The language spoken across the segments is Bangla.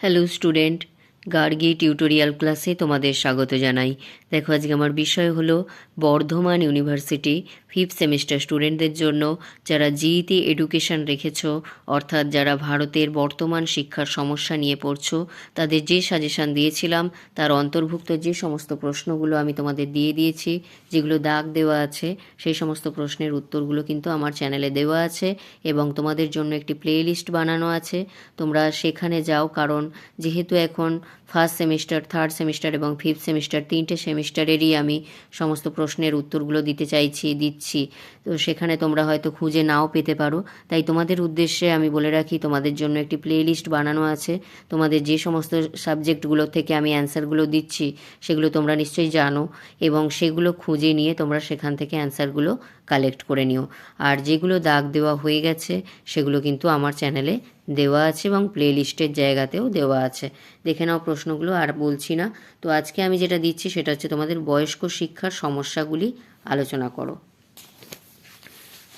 hello student. গার্গি টিউটোরিয়াল ক্লাসে তোমাদের স্বাগত জানাই। দেখো, আজকে আমার বিষয় হলো বর্ধমান ইউনিভার্সিটি ফিফথ সেমিস্টার স্টুডেন্টদের জন্য যারা জিইতে এডুকেশন রেখেছো, অর্থাৎ যারা ভারতের বর্তমান শিক্ষার সমস্যা নিয়ে পড়ছো, তাদের যে সাজেশান দিয়েছিলাম, তার অন্তর্ভুক্ত যে সমস্ত প্রশ্নগুলো আমি তোমাদের দিয়ে দিয়েছি, যেগুলো দাগ দেওয়া আছে, সেই সমস্ত প্রশ্নের উত্তরগুলো কিন্তু আমার চ্যানেলে দেওয়া আছে এবং তোমাদের জন্য একটি প্লে বানানো আছে। তোমরা সেখানে যাও, কারণ যেহেতু এখন ফার্স্ট সেমিস্টার, থার্ড সেমিস্টার এবং ফিফথ সেমিস্টার, তিনটে সেমিস্টারেরই আমি সমস্ত প্রশ্নের উত্তরগুলো দিতে চাইছি, দিচ্ছি। তো সেখানে তোমরা হয়তো খুঁজে নাও পেতে পারো। তাই তোমাদের উদ্দেশ্যে আমি বলে রাখি, তোমাদের জন্য একটি প্লে লিস্ট বানানো আছে। তোমাদের যে সমস্ত সাবজেক্টগুলো থেকে আমি অ্যান্সারগুলো দিচ্ছি, সেগুলো তোমরা নিশ্চয়ই জানো এবং সেগুলো খুঁজে নিয়ে তোমরা সেখান থেকে অ্যান্সারগুলো কালেক্ট করে নিও। আর যেগুলো দাগ দেওয়া হয়ে গেছে, সেগুলো কিন্তু আমার চ্যানেলে দেওয়া আছে এবং প্লে লিস্টের জায়গাতেও দেওয়া আছে। দেখে নাও প্রশ্নগুলো, আর বলছি না। তো আজকে আমি যেটা দিচ্ছি সেটা হচ্ছে তোমাদের বয়স্ক শিক্ষার সমস্যাগুলি আলোচনা করো।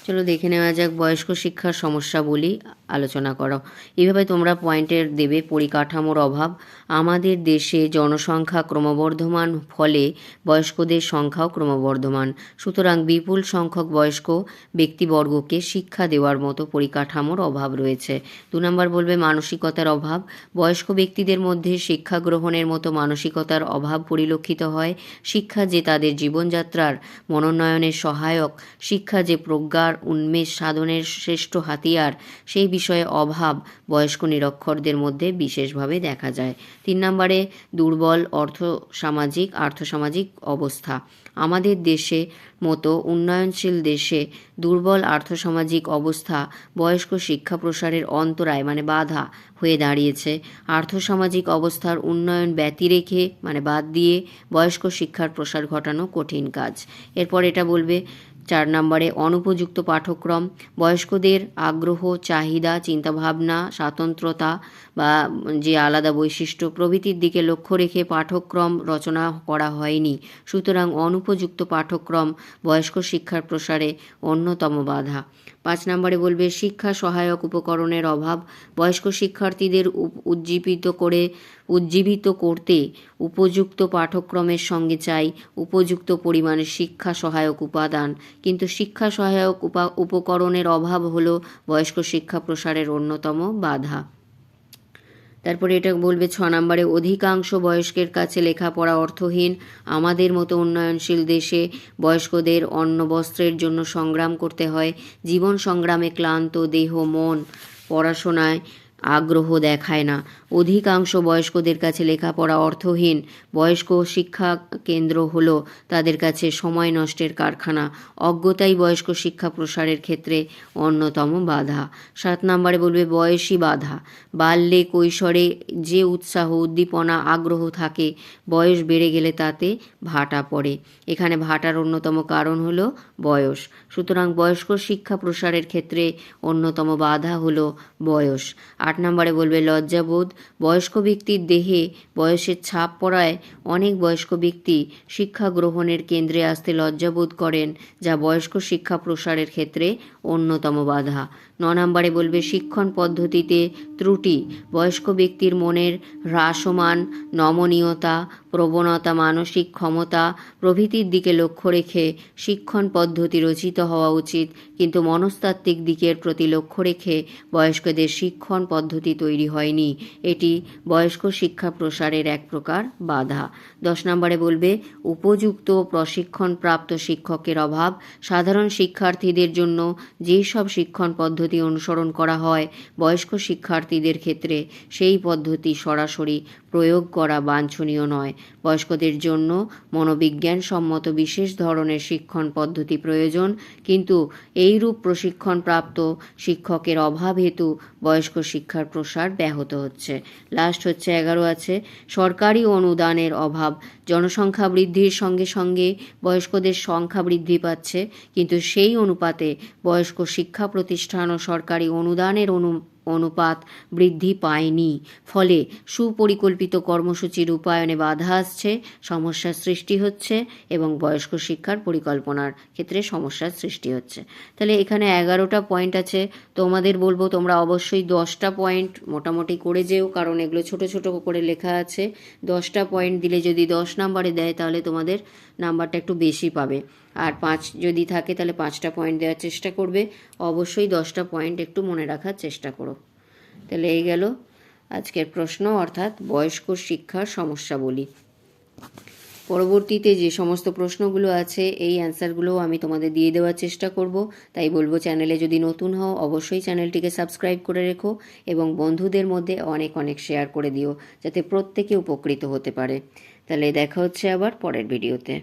চলো দেখে নেওয়া যাক, বয়স্ক শিক্ষার সমস্যা বলি, আলোচনা করো। এভাবে তোমরা পয়েন্টের দেবে পরিকাঠামোর অভাব। আমাদের দেশে জনসংখ্যা ক্রমবর্ধমান, ফলে বয়স্কদের সংখ্যাও ক্রমবর্ধমান। সুতরাং বিপুল সংখ্যক বয়স্ক ব্যক্তিবর্গকে শিক্ষা দেওয়ার মতো পরিকাঠামোর অভাব রয়েছে। দু নম্বর বলবে মানসিকতার অভাব। বয়স্ক ব্যক্তিদের মধ্যে শিক্ষা গ্রহণের মতো মানসিকতার অভাব পরিলক্ষিত হয়। শিক্ষা যে তাদের জীবনযাত্রার মনোনয়নের সহায়ক, শিক্ষা যে প্রজ্ঞার উন্মেষ সাধনের শ্রেষ্ঠ হাতিয়ার। সেই বিষয়ে অভাব বয়স্ক নিরক্ষরদের মধ্যে বিশেষভাবে দেখা যায়। তিন নম্বরে, দুর্বল অর্থ সামাজিক আর্থসামাজিক অবস্থা। আমাদের দেশে মতো উন্নয়নশীল দেশে দুর্বল আর্থসামাজিক অবস্থা বয়স্ক শিক্ষা প্রসারের অন্তরায় মানে বাধা হয়ে দাঁড়িয়েছে। আর্থসামাজিক অবস্থার উন্নয়ন ব্যতি রেখে মানে বাদ দিয়ে বয়স্ক শিক্ষার প্রসার ঘটানো কঠিন কাজ। এরপর এটা বলবে চার নম্বরে অনুপযুক্ত পাঠ্যক্রম, বয়স্কদের আগ্রহ, চাহিদা, চিন্তাভাবনা, স্বাতন্ত্রতা বা যে আলাদা বৈশিষ্ট্য প্রভৃতির দিকে লক্ষ্য রেখে পাঠ্যক্রম রচনা করা হয়নি। সুতরাং অনুপযুক্ত পাঠ্যক্রম বয়স্ক শিক্ষার প্রসারে অন্যতম বাধা। পাঁচ নম্বরে বলবে, শিক্ষা সহায়ক উপকরণের অভাব। বয়স্ক শিক্ষার্থীদের উজ্জীবিত করে, উজ্জীবিত করতে উপযুক্ত পাঠ্যক্রমের সঙ্গে চাই। উপযুক্ত পরিমাণে শিক্ষা সহায়ক উপাদান। কিন্তু শিক্ষা সহায়ক উপকরণের অভাব হলো বয়স্ক শিক্ষা প্রসারের অন্যতম বাধা। তারপরে এটা বলবে, ছ নম্বরে, অধিকাংশ বয়স্কের কাছে লেখাপড়া অর্থহীন। আমাদের মতো উন্নয়নশীল দেশে বয়স্কদের অন্ন বস্ত্রের জন্য সংগ্রাম করতে হয়। জীবন সংগ্রামে ক্লান্ত দেহ, মন, পড়াশোনায় আগ্রহ দেখায় না। অধিকাংশ বয়স্কদের কাছে লেখাপড়া অর্থহীন। বয়স্ক শিক্ষা কেন্দ্র হলো তাদের কাছে সময় নষ্টের কারখানা। অজ্ঞতাই বয়স্ক শিক্ষা প্রসারের ক্ষেত্রে অন্যতম বাধা। সাত নম্বরে বলবে বয়সী বাধা। বাল্যে কৈশোরে যে উৎসাহ, উদ্দীপনা, আগ্রহ থাকে, বয়স বেড়ে গেলে তাতে ভাটা পড়ে। এখানে ভাটার অন্যতম কারণ হলো বয়স। সুতরাং বয়স্ক শিক্ষা প্রসারের ক্ষেত্রে অন্যতম বাধা হলো বয়স। আট নম্বরে বলবে, লজ্জাবোধ। বয়স্ক ব্যক্তির দেহে বয়সের ছাপ পড়ায় অনেক বয়স্ক ব্যক্তি শিক্ষা গ্রহণের কেন্দ্রে আসতে লজ্জাবোধ করেন, যা বয়স্ক শিক্ষা প্রসারের ক্ষেত্রে অন্যতম বাধা। ন নম্বরে বলবে, শিক্ষণ পদ্ধতিতে ত্রুটি। বয়স্ক ব্যক্তির মনের হ্রাসমান, নমনীয়তা, প্রবণতা, মানসিক ক্ষমতা প্রভৃতির দিকে লক্ষ্য রেখে শিক্ষণ পদ্ধতি রচিত হওয়া উচিত। কিন্তু মনস্তাত্ত্বিক দিকের প্রতি লক্ষ্য রেখে বয়স্কদের শিক্ষণ পদ্ধতি তৈরি হয়নি। এটি বয়স্ক শিক্ষা প্রসারের এক প্রকার বাধা। দশ নম্বরে বলবে, উপযুক্ত প্রশিক্ষণ প্রাপ্ত শিক্ষকের অভাব, সাধারণ শিক্ষার্থীদের জন্য যেসব শিক্ষণ পদ্ধতি অনুসরণ করা হয়, বয়স্ক শিক্ষার্থীদের ক্ষেত্রে সেই পদ্ধতি সরাসরি প্রয়োগ করা বাঞ্ছনীয় নয়। বয়স্কদের জন্য মনোবিজ্ঞান সম্মত বিশেষ ধরনের শিক্ষণ পদ্ধতি প্রয়োজন, কিন্তু এইরূপ প্রশিক্ষণপ্রাপ্ত শিক্ষকের অভাব হেতু বয়স্ক শিক্ষার প্রসার ব্যাহত হচ্ছে। লাস্ট হচ্ছে এগারো আছে, সরকারি অনুদানের অভাব। জনসংখ্যা বৃদ্ধির সঙ্গে সঙ্গে বয়স্কদের সংখ্যা বৃদ্ধি পাচ্ছে, কিন্তু সেই অনুপাতে বয়স্ক শিক্ষা প্রতিষ্ঠান ও সরকারি অনুদানের অনু অনুপাত বৃদ্ধি পায়নি। ফলে সুপরিকল্পিত কর্মসূচি রূপায়ণে বাধা আসছে, সমস্যার সৃষ্টি হচ্ছে এবং বয়স্ক শিক্ষার পরিকল্পনার ক্ষেত্রে সমস্যার সৃষ্টি হচ্ছে। তাহলে এখানে এগারোটা পয়েন্ট আছে, তোমাদের বলব তোমরা অবশ্যই দশটা পয়েন্ট মোটামুটি করে যেও, কারণ এগুলো ছোট ছোট করে লেখা আছে। দশটা পয়েন্ট দিলে যদি দশ নাম্বারে দেয়, তাহলে তোমাদের নাম্বারটা একটু বেশি পাবে। আর পাঁচ যদি থাকে তাহলে পাঁচটা পয়েন্ট দেওয়ার চেষ্টা করবে। অবশ্যই দশটা পয়েন্ট একটু মনে রাখার চেষ্টা করো। তাহলে এই গেল আজকের প্রশ্ন, অর্থাৎ বয়স্ক শিক্ষার সমস্যা বলি। পরবর্তীতে যে সমস্ত প্রশ্নগুলো আছে, এই অ্যান্সারগুলোও আমি তোমাদের দিয়ে দেওয়ার চেষ্টা করব। তাই বলব চ্যানেলে যদি নতুন হও, অবশ্যই চ্যানেলটিকে সাবস্ক্রাইব করে রেখো এবং বন্ধুদের মধ্যে অনেক অনেক শেয়ার করে দিও, যাতে প্রত্যেকে উপকৃত হতে পারে। তাহলে দেখা হচ্ছে আবার পরের ভিডিওতে